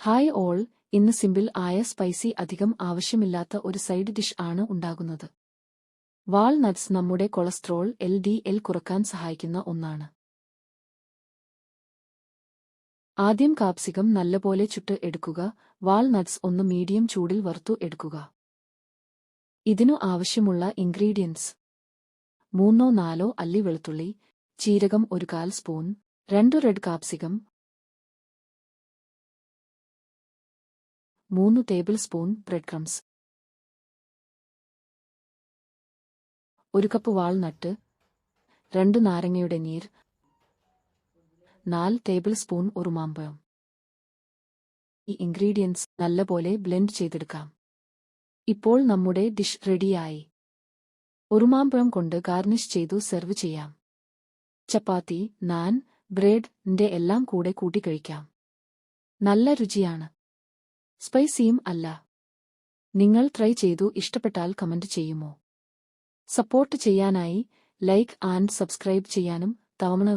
Hi all ഇന്ന് simple ആയ spicy അധികം ആവശ്യമില്ലാത്ത ഒരു സൈഡ് ഡിഷ് ആണ് ഉണ്ടാകുന്നത്. വാൾനട്ട്സ് നമ്മുടെ കൊളസ്ട്രോൾ എൽ ഡി എൽ കുറയ്ക്കാൻ സഹായിക്കുന്ന ഒന്നാണ്. ആദ്യം കാപ്സികം നല്ലപോലെ ചുട്ട് എടുക്കുക. വാൾനട്ട്സ് ഒന്ന് മീഡിയം ചൂടിൽ വറുത്തു എടുക്കുക. ഇതിനു ആവശ്യമുള്ള ഇൻഗ്രീഡിയൻസ് മൂന്നോ നാലോ അല്ലി വെളുത്തുള്ളി ചീരകം ഒരു കാൽ സ്പൂൺ രണ്ടു റെഡ് കാപ്സികം മൂന്ന് ടേബിൾ സ്പൂൺ ബ്രെഡ് ക്രംസ് ഒരു കപ്പ് വാൾനട്ട് രണ്ട് നാരങ്ങയുടെ നീർ നാല് ടേബിൾ സ്പൂൺ ഉറുമാമ്പഴം. ഈ ഇൻഗ്രീഡിയൻസ് നല്ലപോലെ ബ്ലെൻഡ് ചെയ്തെടുക്കാം. ഇപ്പോൾ നമ്മുടെ ഡിഷ് റെഡിയായി ഉറുമാമ്പഴം കൊണ്ട് ഗാർണിഷ് ചെയ്തു സെർവ് ചെയ്യാം. ചപ്പാത്തി നാൻ ബ്രെഡ് ന്റെ എല്ലാം കൂടെ കൂട്ടിക്കഴിക്കാം നല്ല രുചിയാണ്. സ്പൈസിയും അല്ല. നിങ്ങൾ ട്രൈ ചെയ്തു ഇഷ്ടപ്പെട്ടാൽ കമന്റ് ചെയ്യുമോ? സപ്പോർട്ട് ചെയ്യാനായി ലൈക്ക് ആൻഡ് സബ്സ്ക്രൈബ് ചെയ്യാനും തവണ